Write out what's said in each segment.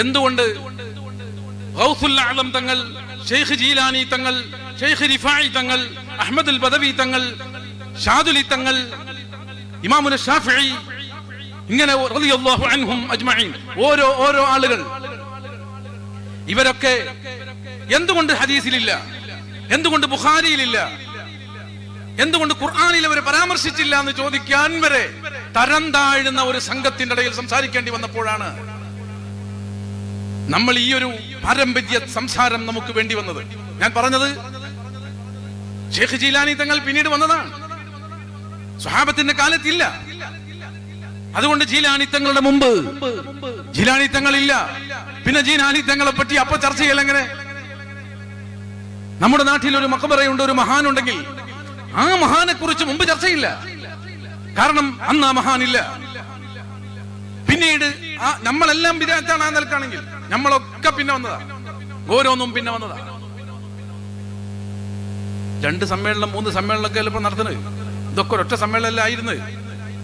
എന്തുകൊണ്ട്? ആലം തങ്ങൾ ഷെയ്ഖ് ജീലാനി തങ്ങൾ ഷെയ്ഖ് റിഫായി തങ്ങൾ അഹമ്മദ് ബദവി തങ്ങൾ ഷാദുലി തങ്ങൾ ഇമാമുന ഷാഫി ഇങ്ങനെ അൻഹും അജ്മഈൻ ഓരോ ഓരോ ആളുകൾ. ഇവരൊക്കെ എന്തുകൊണ്ട് ഹദീസിലില്ല? എന്തുകൊണ്ട് ബുഖാരിയിലില്ല? എന്തുകൊണ്ട് ഖുർആാനിൽ അവർ പരാമർശിച്ചില്ല എന്ന് ചോദിക്കാൻ വരെ തരം താഴുന്ന ഒരു സംഘത്തിന്റെ ഇടയിൽ സംസാരിക്കേണ്ടി വന്നപ്പോഴാണ് നമ്മൾ ഈ ഒരു പാരമ്പര്യ സംസാരം നമുക്ക് വേണ്ടി വന്നത്. ഞാൻ പറഞ്ഞത് ഷേഖ് ജീലാനി തങ്ങൾ പിന്നീട് വന്നതാണ്. സ്വഹാബത്തിന്റെ കാലത്തില്ല. അതുകൊണ്ട് ജീലാനി തങ്ങളുടെ മുമ്പ് ജീലാനി തങ്ങളില്ല. പിന്നെ ജീലാനി തങ്ങളെ പറ്റി അപ്പൊ ചർച്ച ചെയ്യൽ എങ്ങനെ? നമ്മുടെ നാട്ടിൽ ഒരു മക്കബറയുണ്ട് ഒരു മഹാനുണ്ടെങ്കിൽ ആ മഹാനെ കുറിച്ച് മുമ്പ് ചർച്ചയില്ല. കാരണം അന്ന് ആ മഹാനില്ല. പിന്നീട് ആ നമ്മളെല്ലാം വിദേശത്താണ് ആ നിലക്കാണെങ്കിൽ. നമ്മളൊക്കെ പിന്നെ വന്നതാ. ഓരോന്നും പിന്നെ വന്നതാ. രണ്ട് സമ്മേളനം മൂന്ന് സമ്മേളനമൊക്കെ ചിലപ്പോ നടത്തുന്നത്? ഇതൊക്കെ ഒരൊറ്റ സമ്മേളനം ആയിരുന്നു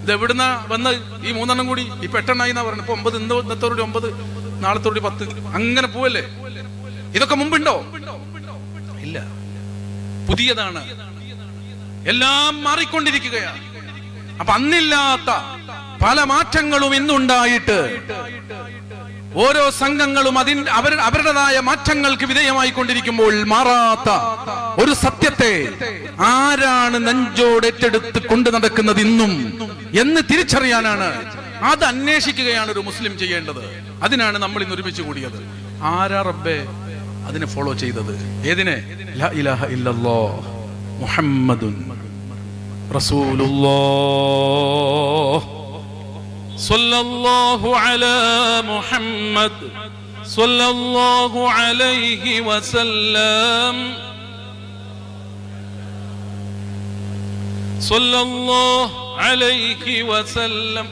ഇത് എവിടുന്ന വന്ന് ഈ മൂന്നെണ്ണം കൂടി? ഈ എട്ടെണ്ണായി എന്നാ പറയുന്നത്? ഇപ്പൊ ഒമ്പത് ഇന്ന് ഇന്നത്തോടെ ഒമ്പത് നാളത്തോടെ പത്ത് അങ്ങനെ പോവല്ലേ? ഇതൊക്കെ മുമ്പുണ്ടോ? ഇല്ല. പുതിയതാണ്. എല്ലാം മാറിക്കൊണ്ടിരിക്കുകയാണ് അപ്പൊ അന്നില്ലാത്ത പല മാറ്റങ്ങളും ഇന്നുണ്ടായിട്ട് ഓരോ സംഘങ്ങളും അതിൻ അവർ അവരുടേതായ മാറ്റങ്ങൾക്ക് വിധേയമായി കൊണ്ടിരിക്കുമ്പോൾ മാറാത്ത ഒരു സത്യത്തെ ആരാണ് നെഞ്ചോടേറ്റെടുത്ത് കൊണ്ടു നടക്കുന്നത് ഇന്നും എന്ന് തിരിച്ചറിയാനാണ്. അത് അന്വേഷിക്കുകയാണ് ഒരു മുസ്ലിം ചെയ്യേണ്ടത്. അതിനാണ് നമ്മൾ ഇന്ന് ഒരുമിച്ച് കൂടിയത്. ആരാ റബ്ബെ അതിനെ ഫോളോ ചെയ്തത്? ഏതിനെ? മുഹമ്മദുൻ റസൂലുള്ളാഹ്. صلى الله على محمد صلى الله عليه وسلم صلى الله عليه وسلم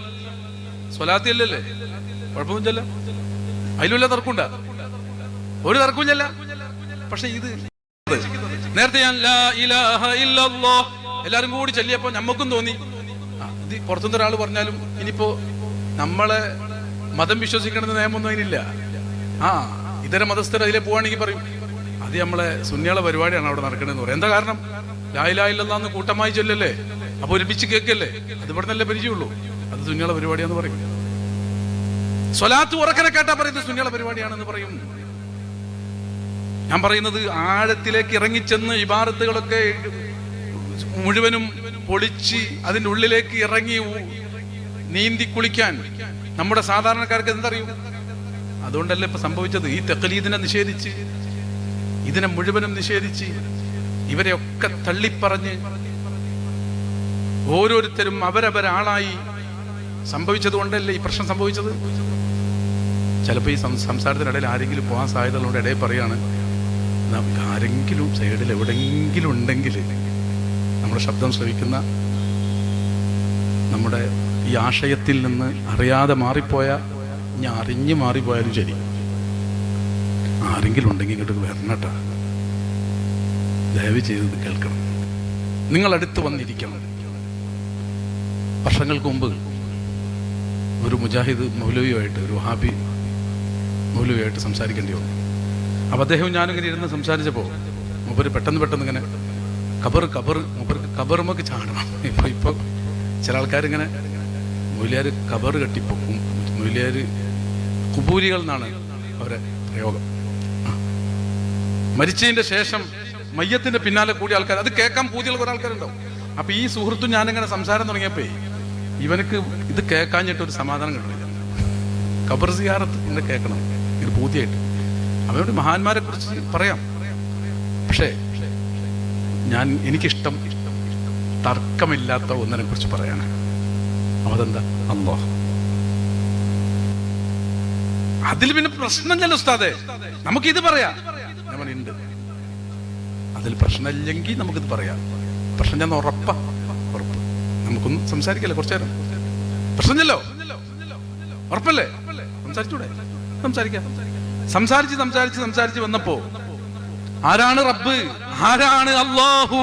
സ്വലാത്തി അല്ലല്ലേ കുഴപ്പമൊന്നുമില്ല അതിലുള്ള തർക്കമുണ്ട ഒരു തർക്കമില്ല പക്ഷെ ഇത് നേരത്തെ ഞാൻ ലാ ഇലാഹ ഇല്ലല്ലാഹ് എല്ലാരും കൂടി ചൊല്ലിയപ്പോ നമ്മക്കും തോന്നി ഇത് പുറത്തുനിന്ന് ഒരാൾ പറഞ്ഞാലും ഇനിയിപ്പോ നമ്മളെ മതം വിശ്വസിക്കണമെന്ന് നിയമമൊന്നും അതിനില്ല. ആ ഇതര മതസ്ഥർ അതിലെ പോവാണെങ്കിൽ പറയും അത് നമ്മളെ സുന്നികളെ പരിപാടിയാണ് അവിടെ നടക്കണമെന്ന് പറയും. എന്താ കാരണം? ലായിലായില്ലെന്നാന്ന് കൂട്ടമായി ചൊല്ലല്ലേ? അപ്പൊ ഒരുമിച്ച് കേൾക്കല്ലേ? അത് ഇവിടെ നല്ല പരിചയമുള്ളൂ. അത് സുന്നികളെ പരിപാടിയാന്ന് പറയും. സ്വലാത്ത് ഉറക്കനെ കേട്ടാ പറയുന്നത് സുന്നികളെ പരിപാടിയാണെന്ന് പറയും. ഞാൻ പറയുന്നത് ആഴത്തിലേക്ക് ഇറങ്ങിച്ചെന്ന് ഇബാറത്തുകളൊക്കെ മുഴുവനും പൊളിച്ച് അതിന്റെ ഉള്ളിലേക്ക് ഇറങ്ങി നീന്തി കുളിക്കാൻ. നമ്മുടെ സാധാരണക്കാർക്ക് എന്തറിയും? അതുകൊണ്ടല്ലേ ഇപ്പൊ സംഭവിച്ചത്. ഈ തെക്കലീദിനെ നിഷേധിച്ച് ഇതിനെ മുഴുവനും നിഷേധിച്ച് ഇവരെയൊക്കെ തള്ളിപ്പറഞ്ഞ് ഓരോരുത്തരും അവരവരാളായി സംഭവിച്ചത് കൊണ്ടല്ലേ ഈ പ്രശ്നം സംഭവിച്ചത്? ചിലപ്പോൾ ഈ സംസാരത്തിനിടയിൽ ആരെങ്കിലും പോകാൻ സാധ്യതകളുണ്ട് ഇടയിൽ പറയാണ് ആരെങ്കിലും സൈഡിൽ എവിടെയെങ്കിലും ഉണ്ടെങ്കിൽ നമ്മുടെ ശബ്ദം ശ്രവിക്കുന്ന നമ്മുടെ ഈ ആശയത്തിൽ നിന്ന് അറിയാതെ മാറിപ്പോയ ഞാൻ അറിഞ്ഞ് മാറിപ്പോയാലും ശരി. ആരെങ്കിലും ഉണ്ടെങ്കിൽ ഇങ്ങോട്ട് വരണട്ടാ. ദയവ് ചെയ്ത് കേൾക്കണം. നിങ്ങൾ അടുത്ത് വന്നിരിക്കണം. വർഷങ്ങൾക്ക് മുമ്പ് ഒരു മുജാഹിദ് മൗലവിയുമായിട്ട് ഒരു ഹാബി മൗലവിയായിട്ട് സംസാരിക്കേണ്ടി വന്നു. അപ്പം അദ്ദേഹം ഞാനിങ്ങനെ ഇരുന്ന് സംസാരിച്ചപ്പോൾ മൂപ്പര് പെട്ടെന്ന് പെട്ടെന്ന് ഇങ്ങനെ കബർ കബർ മൂപ്പർക്ക് കബറുമൊക്കെ ചാടണം. ഇപ്പൊ ഇപ്പൊ ചില ആൾക്കാരിങ്ങനെ മൂല്യാർ കബർ കെട്ടിപ്പൊക്കും. മൂല്യാർ കുബൂലികൾ എന്നാണ് അവരെ പ്രയോഗം. മരിച്ചതിന്റെ ശേഷം മയ്യത്തിന്റെ പിന്നാലെ കൂടി ആൾക്കാർ അത് കേൾക്കാൻ പൂജകൾ കുറെ ആൾക്കാരുണ്ടാവും. അപ്പൊ ഈ സുഹൃത്തും ഞാനിങ്ങനെ സംസാരം തുടങ്ങിയപ്പോൾ ഇവനക്ക് ഇത് കേൾക്കാഞ്ഞിട്ട് ഒരു സമാധാനം കിട്ടില്ല കബർ സിയാറത്ത് ഇന്ന് കേൾക്കണം. ഇത് പൂതിയായിട്ട്. അവരോട് മഹാന്മാരെ കുറിച്ച് പറയാം. പക്ഷേ ഞാൻ എനിക്കിഷ്ടം തർക്കമില്ലാത്ത ഒന്നിനെ കുറിച്ച് പറയാണ്. അതെന്താ? അല്ലോ അതിൽ പിന്നെ പ്രശ്നമില്ലല്ലോ ഉസ്താദെ. ഇത് പറയാം. ഞാൻ അതിൽ പ്രശ്നമില്ലെങ്കിൽ നമുക്കിത് പറയാം. പ്രശ്നം ഞാൻ ഉറപ്പ. ഉറപ്പ്. നമുക്കൊന്ന് സംസാരിക്കല്ലേ കുറച്ചു നേരം? പ്രശ്നമില്ലല്ലോ? ഉറപ്പല്ലേ? സംസാരിച്ചൂടെ? സംസാരിക്കാം. സംസാരിച്ച് സംസാരിച്ച് സംസാരിച്ച് വന്നപ്പോ ആരാണ് റബ്ബ്? ആരാണ് അള്ളാഹു?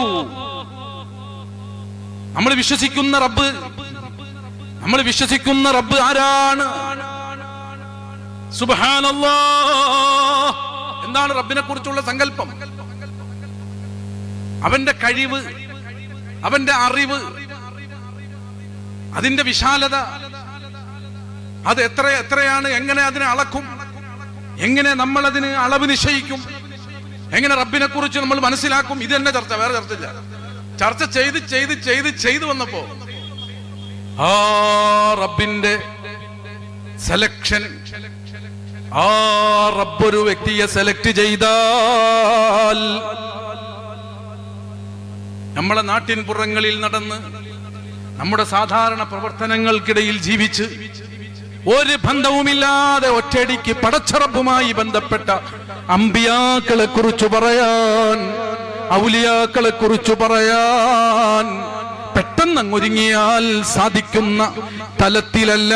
നമ്മൾ വിശ്വസിക്കുന്ന റബ്ബ് നമ്മൾ വിശ്വസിക്കുന്ന റബ്ബ് ആരാണ്? എന്താണ് റബ്ബിനെ കുറിച്ചുള്ള സങ്കല്പം? അവന്റെ കഴിവ് അവന്റെ അറിവ് അതിന്റെ വിശാലത അത് എത്ര എത്രയാണ് എങ്ങനെ അതിനെ അളക്കും എങ്ങനെ നമ്മൾ അതിന് അളവ് നിശ്ചയിക്കും എങ്ങനെ റബ്ബിനെ കുറിച്ച് നമ്മൾ മനസ്സിലാക്കും ഇത് തന്നെ ചർച്ച വേറെ ചർച്ചയില്ല. ചർച്ച ചെയ്ത് ചെയ്ത് ചെയ്ത് ചെയ്തു വന്നപ്പോ ആ റബ്ബിന്റെ സെലക്ഷൻ ആ റബ്ബൊരു വ്യക്തിയെ സെലക്ട് ചെയ്താൽ നമ്മളെ നാട്ടിൻ പുറങ്ങളിൽ നടന്ന് നമ്മുടെ സാധാരണ പ്രവർത്തനങ്ങൾക്കിടയിൽ ജീവിച്ച് ഒരു ബന്ധവുമില്ലാതെ ഒറ്റയടിക്ക് പടച്ചറബുമായി ബന്ധപ്പെട്ട അമ്പിയാക്കളെ കുറിച്ച് പറയാൻ ഔലിയാക്കളെ കുറിച്ച് പറയാൻ പെട്ടെന്ന് അങ്ങൊരുങ്ങിയാൽ സാധിക്കുന്ന തലത്തിലല്ല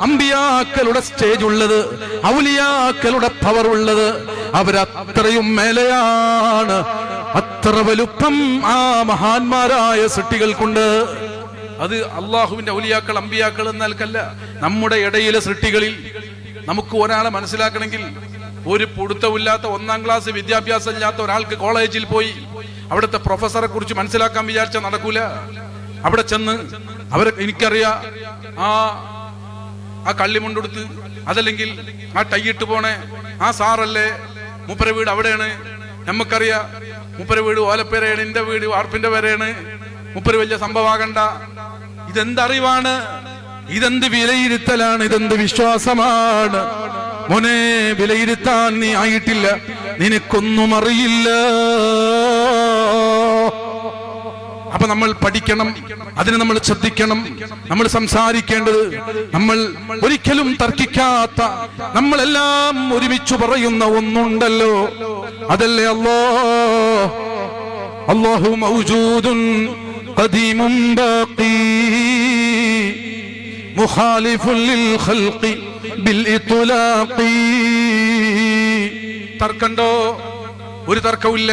അമ്പിയാക്കളുടെ സ്റ്റേജ് ഉള്ളത് ഔലിയാക്കളുടെ പവർ ഉള്ളത്. അവരത്രയും മേലെയാണ്. അത്ര വലുപ്പം ആ മഹാന്മാരായ സൃഷ്ടികൾക്കുണ്ട്. അത് അള്ളാഹുവിന്റെ ഔലിയാക്കൾ അമ്പിയാക്കൾ എന്നാൽക്കല്ല നമ്മുടെ ഇടയിലെ സൃഷ്ടികളിൽ നമുക്ക് ഒരാളെ മനസ്സിലാക്കണമെങ്കിൽ ഒരു പൊടുത്തമില്ലാത്ത ഒന്നാം ക്ലാസ് വിദ്യാഭ്യാസം ഇല്ലാത്ത ഒരാൾക്ക് കോളേജിൽ പോയി അവിടുത്തെ പ്രൊഫസറെ കുറിച്ച് മനസ്സിലാക്കാൻ വിചാരിച്ച നടക്കൂല? അവിടെ ചെന്ന് അവരെ എനിക്കറിയാ ആ ആ കള്ളിമുണ്ടെടുത്ത് അതല്ലെങ്കിൽ ആ ടൈയിട്ട് പോണേ ആ സാറല്ലേ മുപ്പര വീട് അവിടെയാണ്. നമുക്കറിയാ മുപ്പര വീട് ഓലപ്പേരയാണ് എന്റെ വീട് വാർപ്പിന്റെ പേരയാണ്. മുപ്പര വലിയ സംഭവമാകണ്ട ഇതെന്തറിവാണ്? ഇതെന്ത് വിലയിരുത്തലാണ്? ഇതെന്ത് വിശ്വാസമാണ്? മോനെ വിലയിരുത്താൻ നീ ആയിട്ടില്ല. നിനക്കൊന്നും അറിയില്ല. അപ്പൊ നമ്മൾ പഠിക്കണം അതിന് നമ്മൾ ശ്രദ്ധിക്കണം നമ്മൾ സംസാരിക്കേണ്ടത് നമ്മൾ ഒരിക്കലും തർക്കിക്കാത്ത നമ്മളെല്ലാം ഒരുമിച്ച് പറയുന്ന ഒന്നുണ്ടല്ലോ. അതല്ലേ അല്ലോ അള്ളാഹു മൗജൂദുൻ കദീമും ഖൽഖി ബിൽ ഇത്ലാഖി തർക്കണ്ടോ? ഒരു തർക്കമില്ല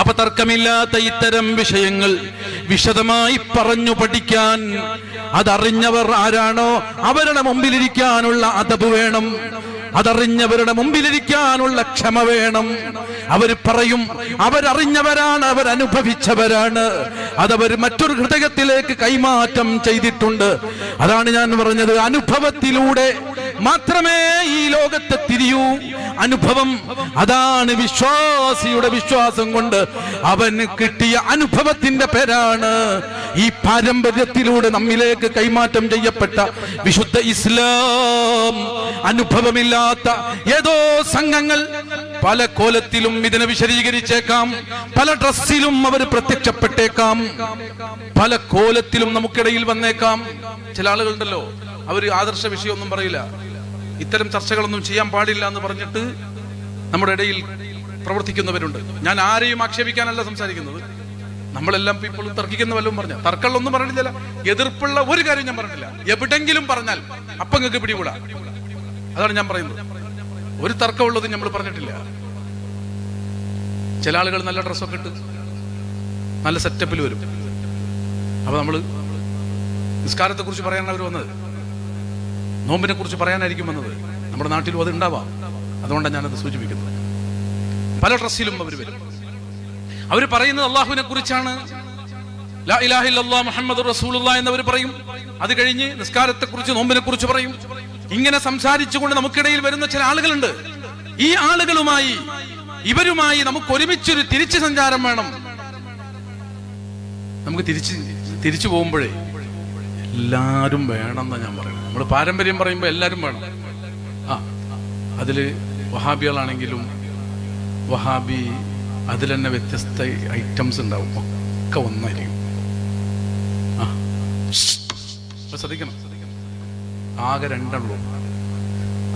അപ്പൊ തർക്കമില്ലാത്ത ഇത്തരം വിഷയങ്ങൾ വിശദമായി പറഞ്ഞു പഠിക്കാൻ അതറിഞ്ഞവർ ആരാണോ? അവരുടെ മുമ്പിലിരിക്കാനുള്ള അതപ് വേണം. അതറിഞ്ഞവരുടെ മുമ്പിലിരിക്കാനുള്ള ക്ഷമ വേണം. അവർ പറയും അവരറിഞ്ഞവരാണ് അവരനുഭവിച്ചവരാണ്. അതവർ മറ്റൊരു ഹൃദയത്തിലേക്ക് കൈമാറ്റം ചെയ്തിട്ടുണ്ട്. അതാണ് ഞാൻ പറഞ്ഞത്. അനുഭവത്തിലൂടെ മാത്രമേ ഈ ലോകത്തെ തിരിയൂ. അനുഭവം അതാണ് വിശ്വാസിയുടെ വിശ്വാസം കൊണ്ട് അവന് കിട്ടിയ അനുഭവത്തിന്റെ പേരാണ് ഈ പാരമ്പര്യത്തിലൂടെ നമ്മിലേക്ക് കൈമാറ്റം ചെയ്യപ്പെട്ട വിശുദ്ധ ഇസ്ലാം. അനുഭവമില്ലാത്ത ഏതോ സംഘങ്ങൾ പല കോലത്തിലും ഇതിനെ വിശദീകരിച്ചേക്കാം. പല ഡ്രസ്സിലും അവർ പ്രത്യക്ഷപ്പെട്ടേക്കാം. പല കോലത്തിലും നമുക്കിടയിൽ വന്നേക്കാം. ചില ആളുകളുണ്ടല്ലോ അവർ ആദർശ വിഷയമൊന്നും പറയില്ല. ഇത്തരം ചർച്ചകളൊന്നും ചെയ്യാൻ പാടില്ല എന്ന് പറഞ്ഞിട്ട് നമ്മുടെ ഇടയിൽ പ്രവർത്തിക്കുന്നവരുണ്ട്. ഞാൻ ആരെയും ആക്ഷേപിക്കാനല്ല സംസാരിക്കുന്നത്. നമ്മളെല്ലാം ഇപ്പോൾ തർക്കിക്കുന്ന വല്ലതും പറഞ്ഞ. തർക്കങ്ങളൊന്നും പറഞ്ഞില്ല എതിർപ്പുള്ള ഒരു കാര്യം ഞാൻ പറഞ്ഞില്ല എവിടെങ്കിലും പറഞ്ഞാൽ അപ്പങ്ങൾക്ക് പിടികൂടാ. അതാണ് ഞാൻ പറയുന്നത്. ഒരു തർക്കമുള്ളത് നമ്മൾ പറഞ്ഞിട്ടില്ല. ചില ആളുകൾ നല്ല ഡ്രസ്സൊക്കെ ഇട്ട് നല്ല സെറ്റപ്പിൽ വരും. അപ്പൊ നമ്മൾ നിസ്കാരത്തെ കുറിച്ച് പറയാനാണ് അവർ വന്നത്. നോമ്പിനെ കുറിച്ച് പറയാനായിരിക്കും വന്നത്. നമ്മുടെ നാട്ടിലും അത് ഉണ്ടാവാം. അതുകൊണ്ടാണ് ഞാനത് സൂചിപ്പിക്കുന്നത്. പല ഡ്രസ്സിലും അവർ വരും. അവർ പറയുന്നത് അള്ളാഹുവിനെ കുറിച്ചാണ്. മുഹമ്മദ് റസൂലുള്ള എന്നവർ പറയും. അത് കഴിഞ്ഞ് നിസ്കാരത്തെ കുറിച്ച് നോമ്പിനെ കുറിച്ച് പറയും. ഇങ്ങനെ സംസാരിച്ചുകൊണ്ട് നമുക്കിടയിൽ വരുന്ന ചില ആളുകളുണ്ട്. ഈ ആളുകളുമായി ഇവരുമായി നമുക്ക് ഒരുമിച്ചൊരു തിരിച്ചു സഞ്ചാരം വേണം. നമുക്ക് തിരിച്ച് തിരിച്ചു പോകുമ്പോഴേ എല്ലാരും വേണമെന്നാ ഞാൻ പറയുന്നത്. നമ്മൾ പാരമ്പര്യം പറയുമ്പോൾ എല്ലാരും വേണം. ആ അതിൽ വഹാബികളാണെങ്കിലും വഹാബി അതിൽ തന്നെ വ്യത്യസ്ത ഐറ്റംസ് ഉണ്ടാവും. ഒക്കെ ഒന്നായിരിക്കും. ആ. ശ്രദ്ധിക്കണം. ആകെ രണ്ടെണ്ണുള്ളൂ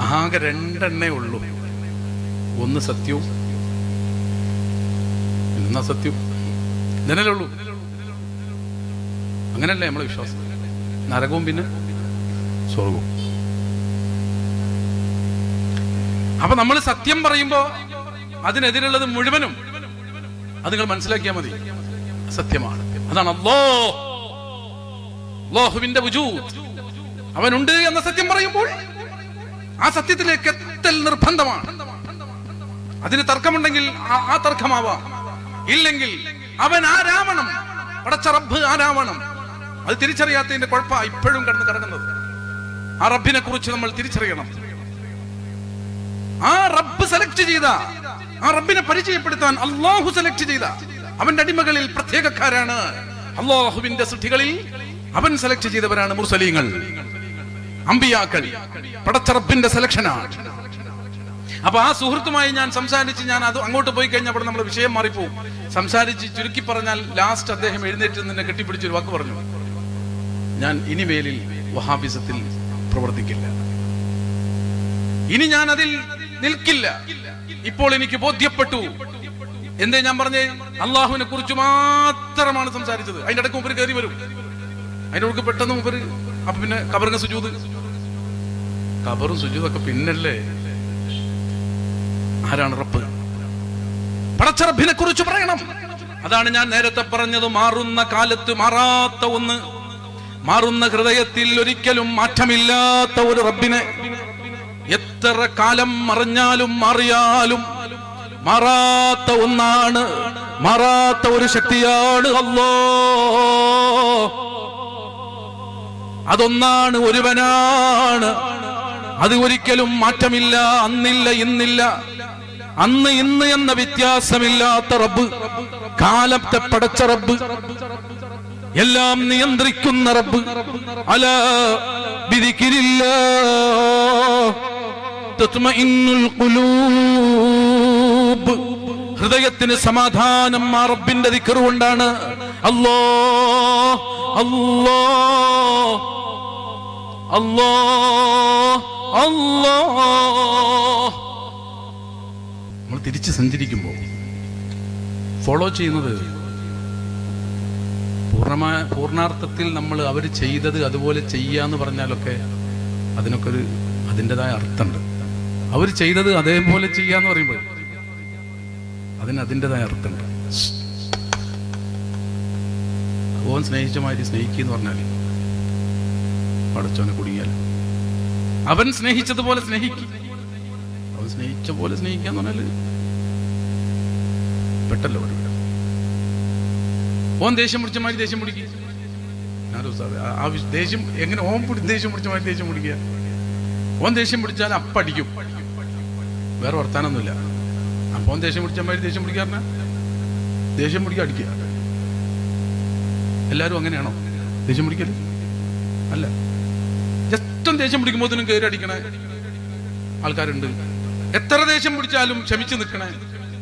ആകെ രണ്ടെണ്ണേ ഉള്ളൂ. ഒന്ന് സത്യവും എന്നാ സത്യം? ഇതിനല്ലേ ഉള്ളൂ. അങ്ങനല്ലേ നമ്മളെ വിശ്വാസം? നരകവും പിന്നെ സ്വർഗവും. അപ്പൊ നമ്മൾ സത്യം പറയുമ്പോ അതിനെതിരുള്ളത് മുഴുവനും അത് നിങ്ങൾ മനസ്സിലാക്കിയാൽ മതി. സത്യമാണ്. അതാണ് അല്ലോ അള്ളാഹുവിന്റെ വുജൂദ്. അവനുണ്ട് എന്ന സത്യം പറയുമ്പോൾ ആ സത്യത്തിലേക്ക് എത്തൽ നിർബന്ധമാണ്. അതിന് തർക്കമുണ്ടെങ്കിൽ ആ തർക്കമാവാം. ഇല്ലെങ്കിൽ അവൻ ആരാവണം? പടച്ച റബ്ബ് ആരാവണം? അത് തിരിച്ചറിയാത്തതിന്റെ കുഴപ്പ ഇപ്പോഴും കടന്നു കിടക്കുന്നത് ആ റബ്ബിനെ കുറിച്ച് നമ്മൾ തിരിച്ചറിയണം. ആ റബ്ബ് സെലക്ട് ചെയ്ത ആ റബ്ബിനെ പരിചയപ്പെടുത്താൻ അള്ളാഹു സെലക്ട് ചെയ്ത അവന്റെ അടിമകളിൽ പ്രത്യേകക്കാരാണ്. അള്ളാഹുവിന്റെ സൃഷ്ടികളിൽ അവൻ സെലക്ട് ചെയ്തവരാണ് മുർസലീങ്ങൾ. അമ്പിയാക്കൾ. പടച്ച റബ്ബിന്റെ സെലക്ഷനാണ് അപ്പൊ ആ സുഹൃത്തുമായി ഞാൻ സംസാരിച്ച് ഞാൻ അത് അങ്ങോട്ട് പോയി കഴിഞ്ഞാൽ അവിടെ നമ്മുടെ വിഷയം മാറിപ്പോവും. സംസാരിച്ച് ചുരുക്കി പറഞ്ഞാൽ ലാസ്റ്റ് അദ്ദേഹം എഴുന്നേറ്റ് നിന്നെ കെട്ടിപ്പിടിച്ച് ഒരു വാക്ക് പറഞ്ഞു. ഞാൻ ഇനിമേലിൽ വഹാബിസത്തിൽ പ്രവർത്തിക്കില്ല. ഇനി ഞാൻ അതിൽ നിൽക്കില്ല. ഇപ്പോൾ എനിക്ക് ബോധ്യപ്പെട്ടു. എന്തേ ഞാൻ പറഞ്ഞേ? അള്ളാഹുവിനെ കുറിച്ച് മാത്രമാണ് സംസാരിച്ചത്. അതിന്റെ ഇടയ്ക്ക് മുമ്പ് കയറി വരും. അതിന്റെ ഉള്ളിൽ പെട്ടെന്ന് മുമ്പ് അപ്പൊ പിന്നെ കബറിന് സുജൂത്. കബറും സുജൂതൊക്കെ പിന്നല്ലേ? ആരാണ് റബ്ബ്? പടച്ചറബിനെ കുറിച്ച് പറയണം. അതാണ് ഞാൻ നേരത്തെ പറഞ്ഞത് മാറുന്ന കാലത്ത് മാറാത്ത ഒന്ന്. മാറുന്ന ഹൃദയത്തിൽ ഒരിക്കലും മാറ്റമില്ലാത്ത ഒരു റബ്ബിനെ. എത്ര കാലം മറിഞ്ഞാലും മാറിയാലും മാറാത്ത ഒന്നാണ് മാറാത്ത ഒരു ശക്തിയാണ് അല്ലോ അതൊന്നാണ് ഒരുവനാണ്. അത് ഒരിക്കലും മാറ്റമില്ല അന്നില്ല ഇന്നില്ല. അന്ന് ഇന്ന് എന്ന വ്യത്യാസമില്ലാത്ത റബ്ബ് കാലത്തെ പടച്ച റബ്ബ് എല്ലാം നിയന്ത്രിക്കുന്ന റബ്ബ്. അല വിധിക്കില്ല ഹൃദയത്തിന് സമാധാനം ആ റബ്ബിന്റെ ദിക്കറ് കൊണ്ടാണ്. അല്ലോ അല്ലോ അല്ലോ അല്ലോ. തിരിച്ച് സഞ്ചരിക്കുമ്പോൾ ഫോളോ ചെയ്യുന്നത് പൂർണമായ പൂർണാർത്ഥത്തിൽ നമ്മൾ അവർ ചെയ്തത് അതുപോലെ ചെയ്യുക ചെയ്യാന്ന് പറഞ്ഞാലൊക്കെ അതിനൊക്കെ ഒരു അതിന്റെതായ അർത്ഥമുണ്ട്. അവർ ചെയ്തത് അതേപോലെ ചെയ്യുക ചെയ്യാന്ന് പറയുമ്പോൾ അതിന് അതിന്റെതായ അർത്ഥമുണ്ട്. ഓൻ സ്നേഹിച്ച മാതിരി സ്നേഹിക്കുക പറഞ്ഞാൽ പടച്ചോനെ കുടുങ്ങിയാൽ. അവൻ സ്നേഹിച്ചതുപോലെ സ്നേഹിക്കും. അവൻ സ്നേഹിച്ച പോലെ സ്നേഹിക്കുക എന്ന് പറഞ്ഞാൽ പെട്ടല്ലോ ഒരു. ഓൻ ദേഷ്യം പിടിച്ച മാതിരി ദേഷ്യം പിടിക്കുക ആ- ദേഷ്യം എങ്ങനെ ഓൻ പിടി ദേഷ്യം പിടിച്ച മാതിരി ദേഷ്യം പിടിക്കുക? ഓൻ ദേഷ്യം പിടിച്ചാൽ അപ്പടിക്കും വേറെ വർത്താനൊന്നുമില്ല. അപ്പൊ ഓൻ ദേഷ്യം പിടിച്ച മാതിരി ദേഷ്യം പിടിക്കാറിന ദേഷ്യം പിടിക്കുക അടിക്കുക. എല്ലാവരും അങ്ങനെയാണോ? ദേഷ്യം പിടിക്കൽ? അല്ല. ജസ്റ്റ് ദേഷ്യം പിടിക്കുമ്പോൾ കയറി അടിക്കണ. ആൾക്കാരുണ്ട്. എത്ര ദേഷ്യം പിടിച്ചാലും ക്ഷമിച്ചു നിൽക്കണേ.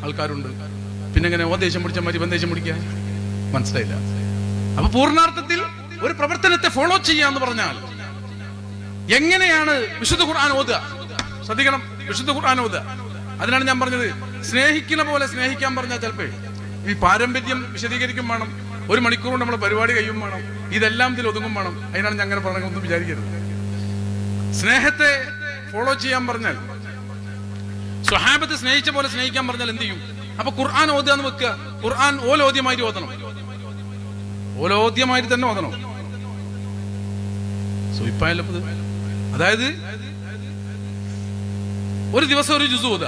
ആൾക്കാരുണ്ട്. പിന്നെ ഇങ്ങനെ ഓ ദേഷ്യം പിടിച്ച മതി ഇവൻ ദേഷ്യം പിടിക്കാൻ മനസ്സിലായില്ല. അപ്പൊ പൂർണാർത്ഥത്തിൽ ഒരു പ്രവർത്തനത്തെ ഫോളോ ചെയ്യാന്ന് പറഞ്ഞാൽ എങ്ങനെയാണ് വിശുദ്ധ ഖുർആൻ ഓതുക? ശ്രദ്ധിക്കണം വിശുദ്ധ ഖുർആൻ ഓതുക. അതിനാണ് ഞാൻ പറഞ്ഞത്. സ്നേഹിക്കുന്ന പോലെ സ്നേഹിക്കാൻ പറഞ്ഞാൽ ചിലപ്പോൾ ഈ പാരമ്പര്യം വിശദീകരിക്കും വേണം. ഒരു മണിക്കൂർ കൊണ്ട് നമ്മൾ പരിപാടി കഴിയും വേണം. ഇതെല്ലാം ഇതിൽ ഒതുങ്ങും വേണം. അതിനാണ് ഞാൻ അങ്ങനെ പറഞ്ഞൊന്നും വിചാരിക്കരുത്. സ്നേഹത്തെ ഫോളോ ചെയ്യാൻ പറഞ്ഞാൽ സ്വഹാബത്തെ സ്നേഹിച്ച പോലെ സ്നേഹിക്കാൻ പറഞ്ഞാൽ എന്ത് ചെയ്യും? അപ്പൊ ഖുർആൻ ഓദ്യാന്ന് വെക്കുക. ഖുർആൻ ഓലോദ്യമായിട്ട് ഓതണം. ഓലോദ്യമായിട്ട് തന്നെ ഓതണം. സോ ഇപ്പൊ അതായത് ഒരു ദിവസം ഒരു ജുസു ഓത.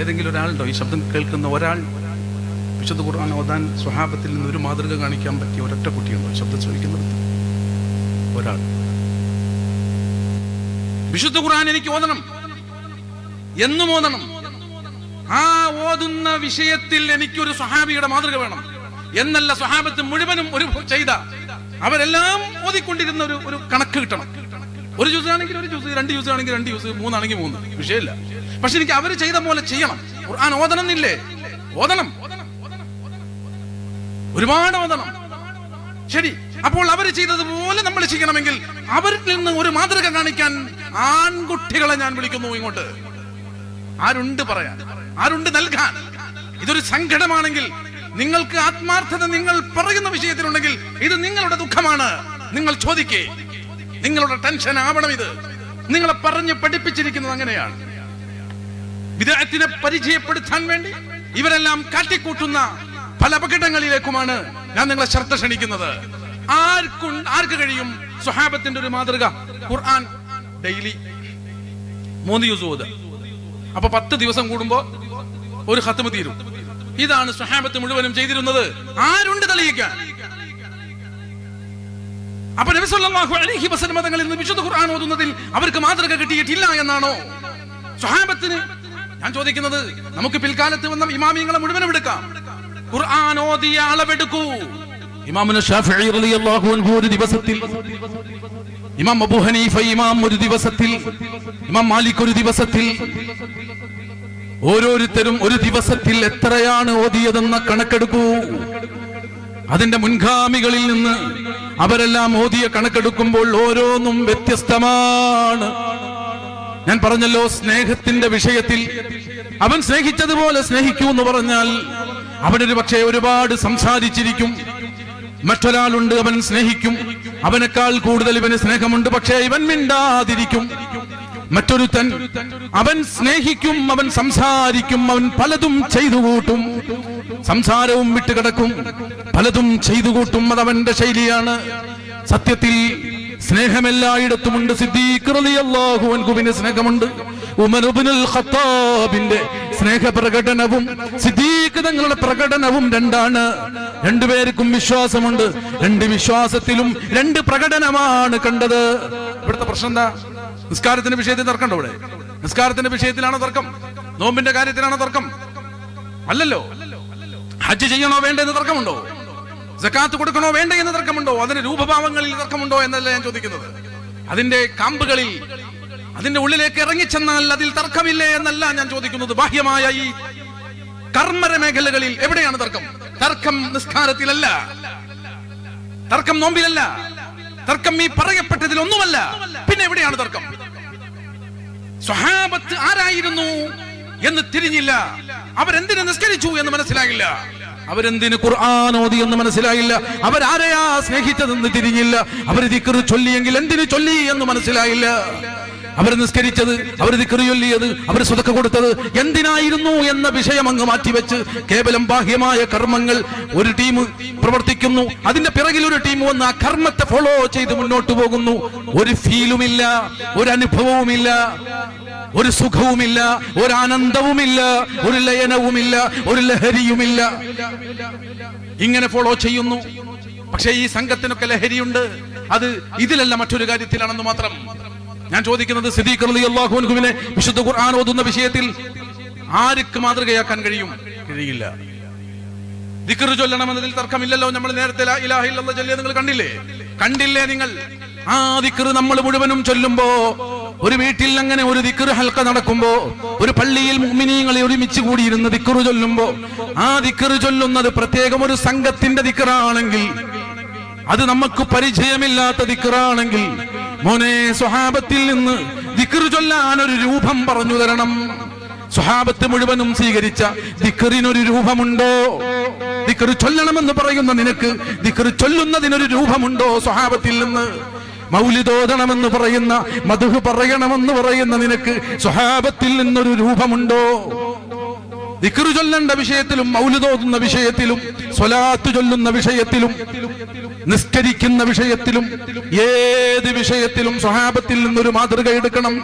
ഏതെങ്കിലും ഒരാളുണ്ടോ? ഈ ശബ്ദം കേൾക്കുന്ന ഒരാൾ വിശുദ്ധ ഖുർആൻ ഓതാൻ സ്വഹാബത്തിൽ നിന്ന് ഒരു മാതൃക കാണിക്കാൻ പറ്റിയ ഒരൊറ്റ കുട്ടിയുണ്ടോ? ശബ്ദം ശ്രമിക്കുന്നത് ഒരാൾ. വിശുദ്ധ ഖുർആൻ എനിക്ക് ഓതണം. എന്നും ഓതണം ആ ഓതുന്ന വിഷയത്തിൽ എനിക്കൊരു സ്വഹാബിയുടെ മാതൃക വേണം. എന്നല്ല സ്വഹാബത്ത് മുഴുവനും ഒരു ചെയ്ത. അവരെല്ലാം ഓതിക്കൊണ്ടിരുന്ന ഒരു ഒരു കണക്ക് കിട്ടണം. ഒരു ജ്യൂസ് ആണെങ്കിൽ ഒരു ജ്യൂസ് രണ്ട് ജ്യൂസ് ആണെങ്കിൽ രണ്ട് ജ്യൂസ് മൂന്നാണെങ്കിൽ മൂന്ന്. വിഷയമില്ല. പക്ഷെ എനിക്ക് അവർ ചെയ്ത പോലെ ചെയ്യണം. ഖുർആൻ ഓതണം എന്നില്ലേ? ഓതണം. ഒരുപാട് ഓതണം. ശരി. അപ്പോൾ അവർ ചെയ്തതുപോലെ നമ്മൾ ചെയ്യണമെങ്കിൽ അവരിൽ നിന്ന് ഒരു മാതൃക കാണിക്കാൻ ആൺകുട്ടികളെ ഞാൻ വിളിക്കുന്നു ഇങ്ങോട്ട്. ആരുണ്ട് പറയാൻ? ആരുണ്ട് നൽകാൻ? ഇതൊരു സങ്കടമാണെങ്കിൽ നിങ്ങൾക്ക് ആത്മാർത്ഥത നിങ്ങൾ പറയുന്ന വിഷയത്തിലുണ്ടെങ്കിൽ ഇത് നിങ്ങളുടെ ദുഃഖമാണ്. നിങ്ങൾ ചോദിക്കേ. നിങ്ങളുടെ ടെൻഷൻ ആവണം ഇത്. നിങ്ങളെ പറഞ്ഞ് പഠിപ്പിച്ചിരിക്കുന്നത് അങ്ങനെയാണ്. വിദേഹത്തിനെ പരിചയപ്പെടുത്താൻ വേണ്ടി ഇവരെല്ലാം കാട്ടിക്കൂട്ടുന്ന പല അപകടങ്ങളിലേക്കുമാണ് ഞാൻ നിങ്ങളെ ശ്രദ്ധ ക്ഷണിക്കുന്നത്. ആർക്കും ആർക്ക് കഴിയും സ്വഹാബത്തിന്റെ ഒരു മാതൃക? ഖുർആൻ ഡെയിലി മൂന്ന് യൂസ് അപ്പൊ പത്ത് ദിവസം കൂടുമ്പോ ഒരു ഹത്തുമ തീരും. ഇതാണ് സഹാബത്ത് മുഴുവനും ചെയ്തിരുന്നത്. ആരുണ്ട് തെളിയിക്കാൻ? അപ്പൊ നബി സല്ലല്ലാഹു അലൈഹി വസല്ലം തങ്ങളിൽ നിന്ന് വിശുദ്ധ ഖുർആൻ ഓതുന്നതിൽ അവർക്ക് മാതൃക കിട്ടിയിട്ടില്ല എന്നാണോ? സ്വഹാബത്തിന് ഞാൻ ചോദിക്കുന്നത് നമുക്ക് പിൽക്കാലത്ത് വന്ന ഇമാമിയങ്ങളെ മുഴുവനും എടുക്കാം. ഖുർആൻ ഓതിയ അളവെടുക്കൂ. ഇമാമിന് ഒരു ദിവസത്തിൽ ഇമാം അബു ഹനീഫ ഇമാം ഒരു ദിവസത്തിൽ ഇമാം മാലിക് ഒരു ദിവസത്തിൽ. ഓരോരുത്തരും ഒരു ദിവസത്തിൽ എത്രയാണ് ഓതിയതെന്ന കണക്കെടുക്കൂ. അതിന്റെ മുൻഗാമികളിൽ നിന്ന് അവരെല്ലാം ഓതിയ കണക്കെടുക്കുമ്പോൾ ഓരോന്നും വ്യത്യസ്തമാണ്. ഞാൻ പറഞ്ഞല്ലോ സ്നേഹത്തിന്റെ വിഷയത്തിൽ അവൻ സ്നേഹിച്ചതുപോലെ സ്നേഹിക്കൂ എന്ന് പറഞ്ഞാൽ അവനൊരു പക്ഷേ ഒരുപാട് സംസാരിച്ചിരിക്കും. മറ്റൊരാളുണ്ട് അവൻ സ്നേഹിക്കും. അവനേക്കാൾ കൂടുതൽ ഇവന് സ്നേഹമുണ്ട്. പക്ഷേ ഇവൻ മിണ്ടാതിരിക്കും. മറ്റൊരുത്തൻ അവൻ സ്നേഹിക്കും അവൻ സംസാരിക്കും അവൻ പലതും ചെയ്തു കൂട്ടും. സംസാരവും വിട്ടുകിടക്കും പലതും ചെയ്തു കൂട്ടും. അത് അവന്റെ ശൈലിയാണ്. സത്യത്തിൽ സ്നേഹമെല്ലായിടത്തുമുണ്ട്. സിദ്ദീഖ് റളിയല്ലാഹു അൻഹുവിന് സ്നേഹമുണ്ട്. ഉമർ ഇബ്നുൽ ഖത്താബിന്റെ സ്നേഹപ്രകടനവും പ്രകടനവും സിദ്ധീകൃതങ്ങളുടെ പ്രകടനവും രണ്ടാണ്. രണ്ടുപേർക്കും വിശ്വാസമുണ്ട്. രണ്ട് വിശ്വാസത്തിലും രണ്ട് പ്രകടനമാണ് കണ്ടത്. ഇവിടുത്തെ പ്രശ്നം എന്താ? നിസ്കാരത്തിന്റെ വിഷയത്തിൽ തർക്കമുണ്ടോ ഇവിടെ? നിസ്കാരത്തിന്റെ വിഷയത്തിലാണോ തർക്കം? നോമ്പിന്റെ കാര്യത്തിലാണോ തർക്കം? അല്ലല്ലോ. ഹജ്ജ് ചെയ്യണോ വേണ്ട എന്ന് തർക്കമുണ്ടോ? ജക്കാത്ത് കൊടുക്കണോ വേണ്ട എന്ന് തർക്കമുണ്ടോ? അതിന് രൂപഭാവങ്ങളിൽ തർക്കമുണ്ടോ എന്നല്ല ഞാൻ ചോദിക്കുന്നത്. അതിന്റെ കാമ്പുകളിൽ അതിന്റെ ഉള്ളിലേക്ക് ഇറങ്ങിച്ചെന്നാൽ അതിൽ തർക്കമില്ലേ എന്നല്ല ഞാൻ ചോദിക്കുന്നത്. ബാഹ്യമായ ഈ കർമ്മര മേഖലകളിൽ എവിടെയാണ് തർക്കം? തർക്കം നിസ്കാരത്തിലല്ല. തർക്കം നോമ്പിലല്ല. തർക്കം ഈ പറയപ്പെട്ടതിൽ ഒന്നുമല്ല. പിന്നെ എവിടെയാണ് തർക്കം? സ്വഹാബത്ത് ആരായിരുന്നു എന്ന് തിരിഞ്ഞില്ല. അവരെന്തിനു നിസ്കരിച്ചു എന്ന് മനസ്സിലായില്ല. അവരെന്തിന് ഖുർആൻ ഓതി എന്ന് മനസ്സിലായില്ല. അവരാരെയാ സ്നേഹിച്ചതെന്ന് തിരിഞ്ഞില്ല. അവർ ദിക്കറ് ചൊല്ലിയെങ്കിൽ എന്തിനു ചൊല്ലി എന്ന് മനസ്സിലായില്ല. അവർ നിസ്കരിച്ചത് അവർ ദിക്കറ് അവർ സുതക്ക കൊടുത്തത് എന്തിനായിരുന്നു എന്ന വിഷയം അങ്ങ് മാറ്റിവെച്ച് കേവലം ബാഹ്യമായ കർമ്മങ്ങൾ ഒരു ടീം പ്രവർത്തിക്കുന്നു. അതിന്റെ പിറകിൽ ഒരു ടീം വന്ന് ആ കർമ്മത്തെ ഫോളോ ചെയ്ത് മുന്നോട്ട് പോകുന്നു. ഒരു ഫീലുമില്ല ഒരു അനുഭവവുമില്ല ഒരു സുഖവുമില്ല ഒരു ആനന്ദവുമില്ല ഒരു ലയനവുമില്ല ഒരു ലഹരിയുമില്ല. ഇങ്ങനെ ഫോളോ ചെയ്യുന്നു. പക്ഷേ ഈ സംഘത്തിനൊക്കെ ലഹരിയുണ്ട്. അത് ഇതിലല്ല മറ്റൊരു കാര്യത്തിലാണെന്ന് മാത്രം ഞാൻ ചോദിക്കുന്നത് സിദ്ദീഖ് അൻഹുവിനെ വിശുദ്ധ ഖുർആൻ ഓതുന്ന വിഷയത്തിൽ ആർക്ക് മാതൃകയാക്കാൻ കഴിയും? കഴിയില്ല. ദിക്ർ ചൊല്ലണമെന്നതിൽ തർക്കമില്ലല്ലോ. നമ്മൾ നേരത്തെ നിങ്ങൾ കണ്ടില്ലേ? കണ്ടില്ലേ നിങ്ങൾ? ആ ദിക്ർ നമ്മൾ മുഴുവനും ചൊല്ലുമ്പോ ഒരു വീട്ടിൽ അങ്ങനെ ഒരു ദിക്ർ ഹൽക്ക നടക്കുമ്പോ ഒരു പള്ളിയിൽ മുഅ്മിനീങ്ങളെ ഒരുമിച്ച് കൂടിയിരുന്ന് ദിക്ർ ചൊല്ലുമ്പോ ആ ദിക്ർ ചൊല്ലുന്നത് പ്രത്യേകം ഒരു സംഘത്തിന്റെ ദിക്റാണെങ്കിൽ അത് നമുക്ക് പരിചയമില്ലാത്ത ദിക്റാണെങ്കിൽ മോനെ സ്വഹാബത്തിൽ നിന്ന് ദിക്ർ ചൊല്ലാൻ ഒരു രൂപം പറഞ്ഞു തരണം. സ്വഹാബത്ത് മുഴുവനും സ്വീകരിച്ച ദിക്കറിനൊരു രൂപമുണ്ടോ? ദിക്കർ ചൊല്ലണമെന്ന് പറയുന്ന നിനക്ക് ദിക്കർ ചൊല്ലുന്നതിനൊരു രൂപമുണ്ടോ സ്വഹാബത്തിൽ നിന്ന്? മൗലിതോദണമെന്ന് പറയുന്ന മധു പറയണമെന്ന് പറയുന്ന നിനക്ക് സ്വഹാബത്തിൽ നിന്നൊരു രൂപമുണ്ടോ? ദിക്റ് ചൊല്ലേണ്ട വിഷയത്തിലും മൗലിതോതുന്ന വിഷയത്തിലും സ്വലാത്ത് ചൊല്ലുന്ന വിഷയത്തിലും നിസ്കരിക്കുന്ന വിഷയത്തിലും ഏത് വിഷയത്തിലും സ്വഹാബത്തിൽ നിന്നൊരു മാതൃക എടുക്കണം.